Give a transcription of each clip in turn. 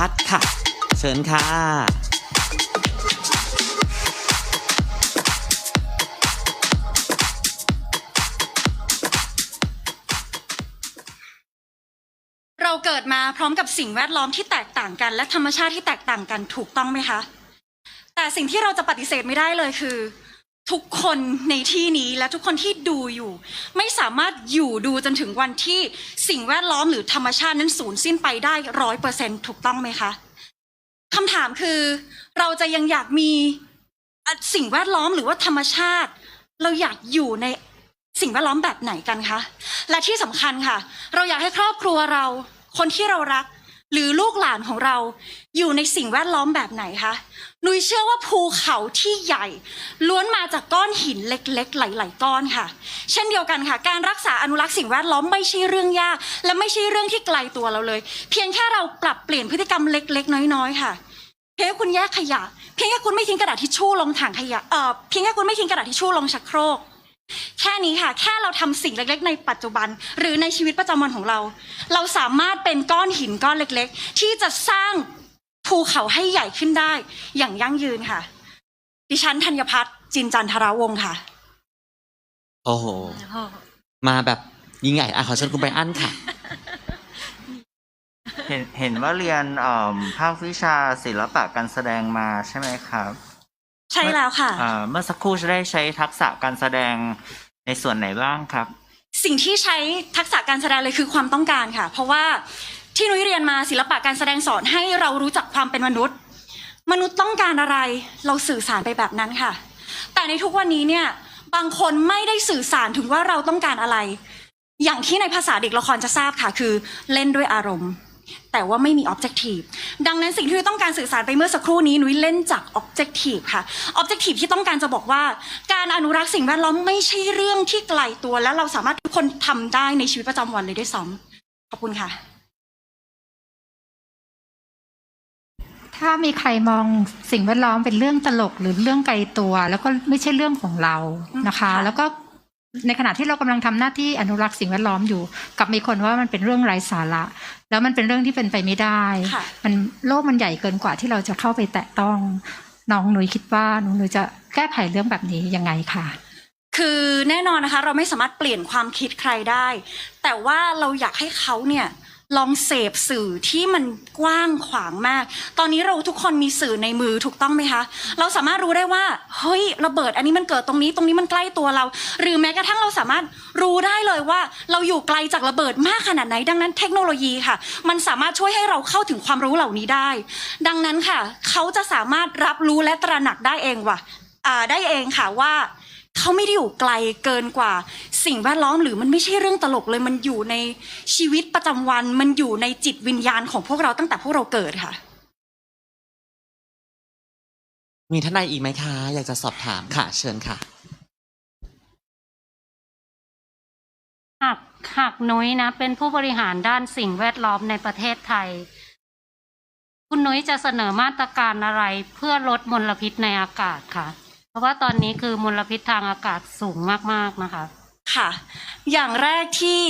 พัฒน์ค่ะ เชิญค่ะ เราเกิดมาพร้อมกับสิ่งแวดล้อมที่แตกต่างกัน และธรรมชาติที่แตกต่างกันถูกต้องไหมคะ แต่สิ่งที่เราจะปฏิเสธไม่ได้เลยคือ ทุกคนในที่นี้และทุกคนที่ดูอยู่ ไม่สามารถอยู่ดูจนถึงวันที่สิ่งแวดล้อมหรือธรรมชาตินั้นสูญสิ้นไปได้ร้อยเปอร์เซ็นถูกต้องไหมคะคำถามคือ เราจะยังอยากมีสิ่งแวดล้อมหรือว่าธรรมชาติ เราอยากอยู่ในสิ่งแวดล้อมแบบไหนกันคะ และที่สำคัญค่ะ เราอยากให้ครอบครัวเรา คนที่เรารัก หรือลูกหลานของเราอยู่ในสิ่งแวดล้อมแบบไหนคะนุ้ยเชื่อว่าภูเขาที่ใหญ่ ล้วนมาจากก้อนหินเล็กๆ หลายๆก้อนค่ะ เช่นเดียวกันค่ะ การรักษาอนุรักษ์สิ่งแวดล้อมไม่ใช่เรื่องยาก และไม่ใช่เรื่องที่ไกลตัวเราเลย เพียงแค่เราปรับเปลี่ยนพฤติกรรมเล็ก ๆ น้อยๆค่ะเพียงแค่คุณแยกขยะ เพียงแค่คุณไม่ทิ้งกระดาษทิชชู่ลงถังขยะเอ่อเพียงแค่คุณไม่ทิ้งกระดาษทิชชู่ลงชักโครก แค่นี้ค่ะ แค่เราทำสิ่งเล็กๆ ในปัจจุบัน หรือในชีวิตประจำวันของเรา เราสามารถเป็นก้อนหินก้อนเล็กๆ ที่จะสร้างภูเขาให้ใหญ่ขึ้นได้ อย่างยั่งยืนค่ะ ดิฉันธัญพัฒน์จินจันทราวงศ์ค่ะ โอ้โห มาแบบยิ่งใหญ่อะขอเชิญคุณไบรอันค่ะ เห็นเห็นว่าเรียนเอ่อภาควิชาศิลปะการแสดงมาใช่ไหมครับ ใช่แล้วค่ะเอ่อเมื่อสักครู่จะได้ใช้ทักษะการแสดง ในส่วนไหนบ้างครับ สิ่งที่ใช้ทักษะการแสดงเลยคือความต้องการค่ะ เพราะว่าที่นุ้ยเรียนมาศิลปะการแสดงสอนให้เรารู้จักความเป็นมนุษย์ มนุษย์ต้องการอะไรเราสื่อสารไปแบบนั้นค่ะ แต่ในทุกวันนี้เนี่ยบางคนไม่ได้สื่อสารถึงว่าเราต้องการอะไร อย่างที่ในภาษาเด็กละครจะทราบค่ะ คือเล่นด้วยอารมณ์ แต่ว่าไม่มี objective ดังนั้นสิ่งที่นุ้ยต้องการสื่อสารไปเมื่อสักครู่นี้นุ้ยเล่นจาก objective ค่ะ objective ที่ต้องการจะบอกว่า การอนุรักษ์สิ่งแวดล้อมไม่ใช่เรื่องที่ไกลตัว และเราสามารถทุกคนทำได้ในชีวิตประจำวันเลยด้วยซ้ำขอบคุณค่ะ ถ้ามีใครมองสิ่งแวดล้อมเป็นเรื่องตลกหรือเรื่องไกลตัว แล้วก็ไม่ใช่เรื่องของเรานะคะค่ะแล้วก็ในขณะที่เรากำลังทำหน้าที่อนุรักษ์สิ่งแวดล้อมอยู่ กับมีคนว่ามันเป็นเรื่องไร้สาระ แล้วมันเป็นเรื่องที่เป็นไปไม่ได้ค่ะมันโลกมันใหญ่เกินกว่าที่เราจะเข้าไปแตะต้อง น้องหนุยคิดว่าน้องหนุยจะแก้ไขเรื่องแบบนี้ยังไงค่ะ คือแน่นอนนะคะ เราไม่สามารถเปลี่ยนความคิดใครได้ แต่ว่าเราอยากให้เขาเนี่ย ลองเสพสื่อที่มันกว้างขวางมาก ตอนนี้เราทุกคนมีสื่อในมือถูกต้องไหมคะ เราสามารถรู้ได้ว่า เฮ้ย ระเบิดอันนี้มันเกิดตรงนี้ ตรงนี้มันใกล้ตัวเรา หรือแม้กระทั่งเราสามารถรู้ได้เลยว่า เราอยู่ไกลจากระเบิดมากขนาดไหน ดังนั้นเทคโนโลยีค่ะ มันสามารถช่วยให้เราเข้าถึงความรู้เหล่านี้ได้ ดังนั้นค่ะ เขาจะสามารถรับรู้และตระหนักได้เองว่ะได้เองค่ะว่า เขาไม่ได้อยู่ไกลเกินกว่า สิ่งแวดล้อมหรือมันไม่ใช่เรื่องตลกเลยมันอยู่ในชีวิตประจำวัน มันอยู่ในจิตวิญญาณของพวกเราตั้งแต่พวกเราเกิดค่ะ มีท่านใดอีกไหมคะ อยากจะสอบถามค่ะ เชิญค่ะหากหากนุ้ยนะ เป็นผู้บริหารด้านสิ่งแวดล้อมในประเทศไทย คุณนุ้ยจะเสนอมาตรการอะไรเพื่อลดมลพิษในอากาศค่ะ เพราะว่าตอนนี้คือมลพิษทางอากาศสูงมากๆนะคะ ค่ะ อย่างแรกที่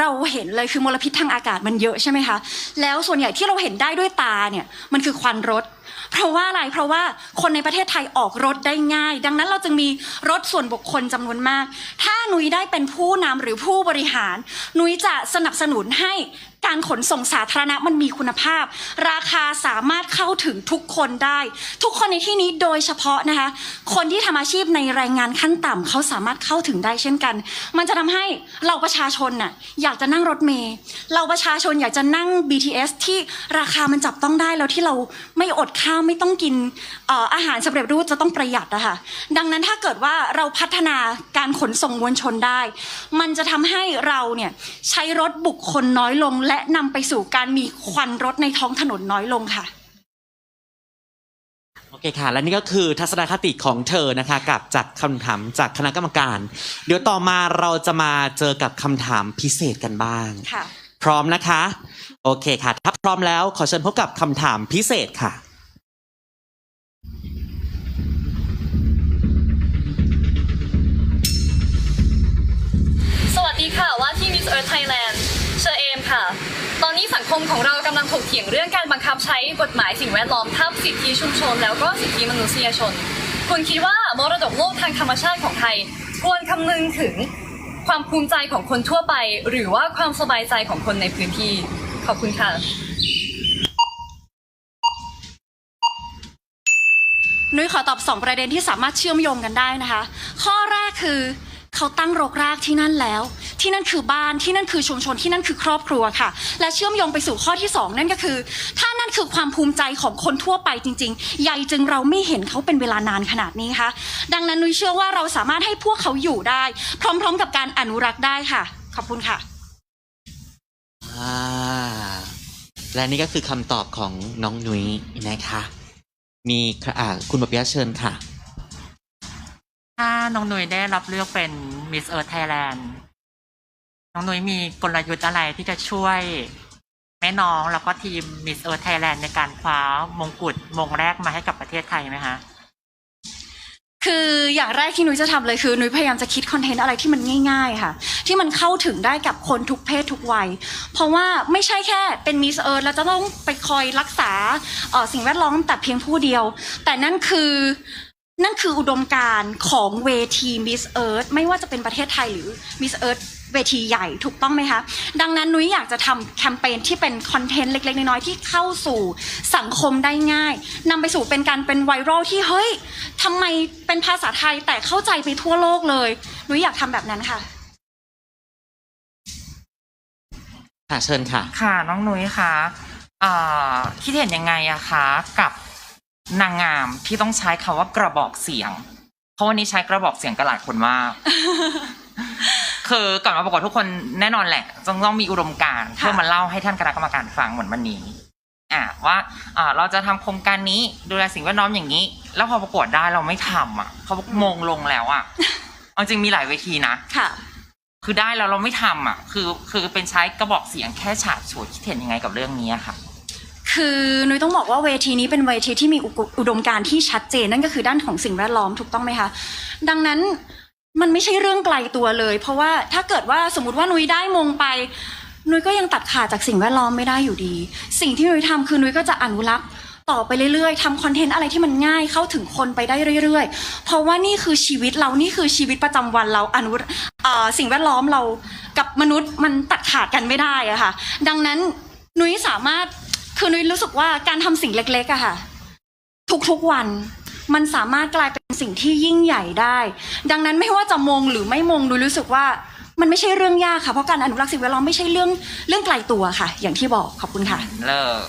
เราเห็นเลยคือมลพิษทางอากาศมันเยอะใช่ไหมคะ แล้วส่วนใหญ่ที่เราเห็นได้ด้วยตาเนี่ยมันคือควันรถ เพราะว่าอะไร เพราะว่าคนในประเทศไทยออกรถได้ง่าย ดังนั้นเราจึงมีรถส่วนบุคคลจำนวนมาก ถ้านุ้ยได้เป็นผู้นำหรือผู้บริหาร นุ้ยจะสนับสนุนให้การขนส่งสาธารณะมันมีคุณภาพ ราคาสามารถเข้าถึงทุกคนได้ ทุกคนในที่นี้โดยเฉพาะนะคะ คนที่ทำอาชีพในแรงงานขั้นต่ำเขาสามารถเข้าถึงได้เช่นกัน มันจะทำให้เราประชาชนน่ะอยากจะนั่งรถเมล์เราประชาชนอยากจะนั่ง BTS ที่ราคามันจับต้องได้แล้วที่เราไม่อดข้าวไม่ต้องกินเอ่ออาหารสำเร็จรูปจะต้องประหยัดอะค่ะดังนั้นถ้าเกิดว่าเราพัฒนาการขนส่งมวลชนได้ มันจะทำให้เราเนี่ยใช้รถบุคคลน้อยลง และนำไปสู่การมีควันรถในท้องถนนน้อยลงค่ะโอเคค่ะ และนี่ก็คือทัศนคติของเธอนะคะ กับจากคำถามจากคณะกรรมการ เดี๋ยวต่อมาเราจะมาเจอกับคำถามพิเศษกันบ้างค่ะพร้อมนะคะ โอเคค่ะ ถ้าพร้อมแล้วขอเชิญพบกับคำถามพิเศษค่ะ ตอนนี้สังคมของเรากำลังถกเถียงเรื่องการบังคับใช้กฎหมายสิ่งแวดล้อมทับสิทธิชุมชน แล้วก็สิทธิมนุษยชน คุณคิดว่ามรดกโลกทางธรรมชาติของไทย ควรคำนึงถึงความภูมิใจของคนทั่วไป หรือว่าความสบายใจของคนในพื้นที่ ขอบคุณค่ะ นุ้ยขอตอบสองประเด็นที่สามารถเชื่อมโยงกันได้นะคะ ข้อแรกคือ เขาตั้งรกรากที่นั่นแล้ว ที่นั่นคือบ้านที่นั่นคือชุมชนที่นั่นคือครอบครัวค่ะ และเชื่อมโยงไปสู่ข้อที่สองนั่นก็คือ ถ้านั่นคือความภูมิใจของคนทั่วไปจริงๆใหญ่จึงเราไม่เห็นเขาเป็นเวลานานขนาดนี้ค่ะ ดังนั้นนุ้ยเชื่อว่าเราสามารถให้พวกเขาอยู่ได้ พร้อม ๆ กับการอนุรักษ์ได้ค่ะ ขอบคุณค่ะและนี่ก็คือคำตอบของน้องนุ้ยนะคะ มีะอ่าคุณปปิยะเชิญค่ะ ถ้าน้องนุ้ยได้รับเลือกเป็น Miss Earth Thailand น้องนุ้ยมีกลยุทธ์อะไรที่จะช่วยแม่น้องแล้วก็ทีม Miss Earth Thailand ในการคว้ามงกุฎมงแรกมาให้กับประเทศไทยไหมคะคืออย่างแรกที่นุ้ยจะทำเลยคือนุ้ยพยายามจะคิดคอนเทนต์อะไรที่มันง่าย ๆ ค่ะ ที่มันเข้าถึงได้กับคนทุกเพศทุกวัย เพราะว่าไม่ใช่แค่เป็นมิสเอิร์ธแล้วจะต้องไปคอยรักษาออสิ่งแวดล้อมแต่เพียงผู้เดียว แต่นั่นคือ นั่นคืออุดมการณ์ของเวทีมิสเอิร์ธไม่ว่าจะเป็นประเทศไทยหรือมิสเอิร์ธเวทีใหญ่ถูกต้องไหมคะ ดังนั้นนุ้ยอยากจะทำแคมเปญที่เป็นคอนเทนต์เล็ก ๆ น้อยๆที่เข้าสู่สังคมได้ง่ายนำไปสู่เป็นการเป็นไวรัลที่เฮ้ยทำไมเป็นภาษาไทยแต่เข้าใจไปทั่วโลกเลยนุ้ยอยากทำแบบนั้นค่ะ ค่ะเชิญค่ะ ค่ะน้องนุ้ยคะเอ่อคิดเห็นยังไงอะคะกับ นางงามที่ต้องใช้คำว่ากระบอกเสียง เพราะวันนี้ใช้กระบอกเสียงกันหลายคนมากคือก่อนมาประกวดทุกคนแน่นอนแหละต้องต้องมีอุดมการณ์เพื่อมาเล่าให้ท่านคณะกรรมการฟังเหมือนวันนี้อ่าว่าอ่าเราจะทำโครงการนี้ดูแลสิ่งแวดล้อมอย่างนี้ แล้วพอประกวดได้เราไม่ทำอะเขามงลงแล้วอะเอาจริงมีหลายเวทีนะค่ะ คือได้แล้วเราไม่ทำอะ คือคือเป็นใช้กระบอกเสียงแค่ฉาบฉวยคิดเห็นยังไงกับเรื่องนี้อะค่ะ คือนุ้ยต้องบอกว่าเวทีนี้เป็นเวทีที่มีอุดมการณ์ที่ชัดเจนนั่นก็คือด้านของสิ่งแวดล้อมถูกต้องไหมคะ ดังนั้นมันไม่ใช่เรื่องไกลตัวเลย เพราะว่าถ้าเกิดว่าสมมติว่านุ้ยได้มงไปนุ้ยก็ยังตัดขาดจากสิ่งแวดล้อมไม่ได้อยู่ดี สิ่งที่นุ้ยทำคือนุ้ยก็จะอนุรักษ์ต่อไปเรื่อยๆทำคอนเทนต์อะไรที่มันง่ายเข้าถึงคนไปได้เรื่อย ๆ เพราะว่านี่คือชีวิตเรานี่คือชีวิตประจำวันเราอนุสิ่งแวดล้อมเรากับมนุษย์มันตัดขาดกันไม่ได้อะค่ะ ดังนั้นนุ้ยสามารถ คือนุ้ยรู้สึกว่าการทำสิ่งเล็กๆอะค่ะ ทุกๆวันมันสามารถกลายเป็นสิ่งที่ยิ่งใหญ่ได้ ดังนั้นไม่ว่าจะมงหรือไม่มงนุ้ยรู้สึกว่ามันไม่ใช่เรื่องยากค่ะเพราะการอนุรักษ์สิ่งแวดล้อมไม่ใช่เรื่องเรื่องไกลตัวค่ะ อย่างที่บอกขอบคุณค่ะเลิก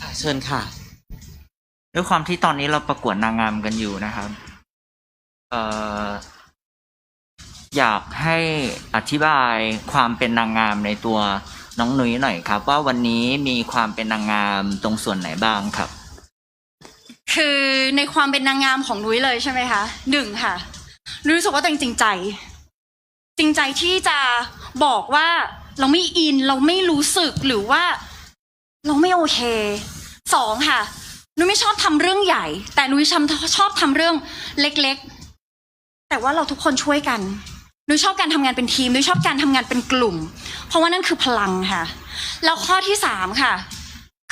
ค่ะเชิญค่ะ ด้วยความที่ตอนนี้เราประกวดนางงามกันอยู่นะครับเอ่ออยากให้อธิบายความเป็นนางงามในตัว น้องนุ้ยหน่อยครับ ว่าวันนี้มีความเป็นนางงามตรงส่วนไหนบ้างครับ คือในความเป็นนางงามของนุ้ยเลยใช่ไหมคะหนึ่งค่ะนุ้ยรู้สึกว่าตัวเองจริงใจ จริงใจที่จะบอกว่าเราไม่อินเราไม่รู้สึกหรือว่า เราไม่โอเคสองค่ะนุ้ยไม่ชอบทำเรื่องใหญ่ แต่นุ้ยชอบชอบทำเรื่องเล็ก ๆ แต่ว่าเราทุกคนช่วยกัน นุ้ยชอบการทำงานเป็นทีมนุ้ยชอบการทำงานเป็นกลุ่ม เพราะว่านั่นคือพลังค่ะ แล้วข้อที่สามค่ะ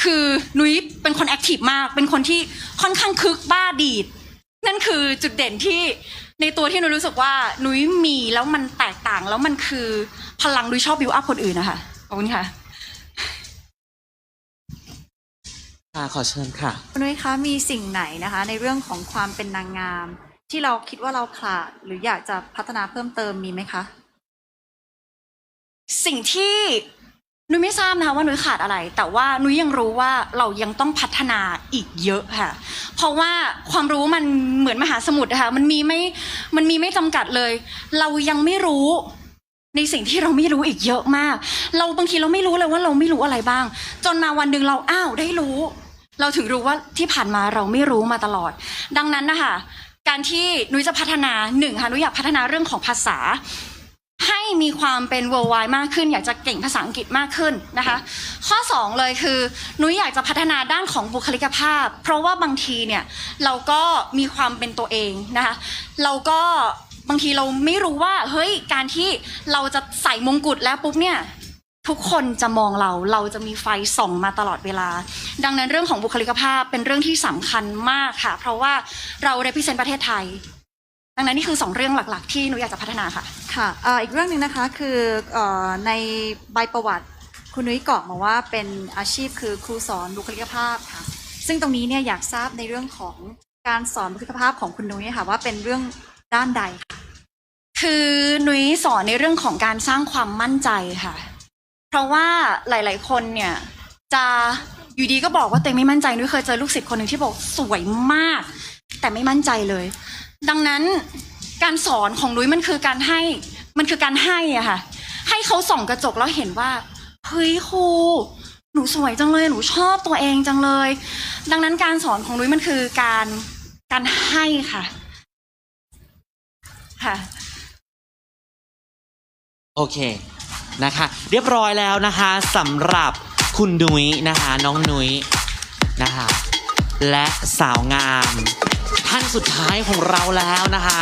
คือนุ้ยเป็นคนแอคทีฟมาก เป็นคนที่ค่อนข้างคึกบ้าดีด นั่นคือจุดเด่นที่ในตัวที่นุ้ยรู้สึกว่านุ้ยมีแล้วมันแตกต่างแล้วมันคือพลังนุ้ยชอบบิวอัพคนอื่นนะคะขอบคุณค่ะค่ะขอเชิญค่ะคุณนุ้ยคะมีสิ่งไหนนะคะ ในเรื่องของความเป็นนางงาม ที่เราคิดว่าเราขาดหรืออยากจะพัฒนาเพิ่มเติมมีไหมคะ สิ่งที่นุ้ยไม่ทราบนะคะว่านุ้ยขาดอะไร แต่ว่านุ้ยยังรู้ว่าเรายังต้องพัฒนาอีกเยอะค่ะ เพราะว่าความรู้มันเหมือนมหาสมุทรนะคะมันมีไม่มันมีไม่จำกัดเลย เรายังไม่รู้ในสิ่งที่เราไม่รู้อีกเยอะมาก เราบางทีเราไม่รู้เลยว่าเราไม่รู้อะไรบ้าง จนมาวันหนึ่งเราอ้าวได้รู้ เราถึงรู้ว่าที่ผ่านมาเราไม่รู้มาตลอด ดังนั้นนะคะ การที่นุ้ยจะพัฒนาหนึ่งค่ะนุ้ยอยากพัฒนาเรื่องของภาษา ให้มีความเป็น worldwide มากขึ้น อยากจะเก่งภาษาอังกฤษมากขึ้นนะคะ ข้อ 2 เลยคือนุ้ยอยากจะพัฒนาด้านของบุคลิกภาพ เพราะว่าบางทีเนี่ยเราก็มีความเป็นตัวเองนะคะเราก็บางทีเราไม่รู้ว่าเฮ้ยการที่เราจะใส่มงกุฎแล้วปุ๊บเนี่ย ทุกคนจะมองเราเราจะมีไฟส่องมาตลอดเวลา ดังนั้นเรื่องของบุคลิกภาพเป็นเรื่องที่สำคัญมากค่ะ เพราะว่าเรา represent ประเทศไทย ดังนั้นนี่คือสองเรื่องหลัก ๆ ที่หนูอยากจะพัฒนาค่ะค่ะเอ่ออีกเรื่องหนึ่งนะคะคือเอ่อในใบประวัติคุณนุ้ยกรอกมาว่าเป็นอาชีพคือครูสอนบุคลิกภาพค่ะ ซึ่งตรงนี้เนี่ยอยากทราบในเรื่องของการสอนบุคลิกภาพของคุณนุ้ยค่ะว่าเป็นเรื่องด้านใดค่ะคือนุ้ยสอนในเรื่องของการสร้างความมั่นใจค่ะ เพราะว่าหลาย ๆ คนเนี่ยจะอยู่ดีก็บอกว่าตัวเองไม่มั่นใจนุ้ยเคยเจอลูกศิษย์คนหนึ่งที่บอกสวยมาก แต่ไม่มั่นใจเลย ดังนั้นการสอนของนุ้ยมันคือการให้มันคือการให้อะค่ะ ให้เขาส่องกระจกแล้วเห็นว่าเฮ้ยครูหนูสวยจังเลยหนูชอบตัวเองจังเลย ดังนั้นการสอนของนุ้ยมันคือการการให้ค่ะ ค่ะ โอเค นะคะ เรียบร้อยแล้วนะคะสำหรับคุณนุ้ยนะคะน้องนุ้ยนะคะ และสาวงาม ท่านสุดท้ายของเราแล้วนะคะ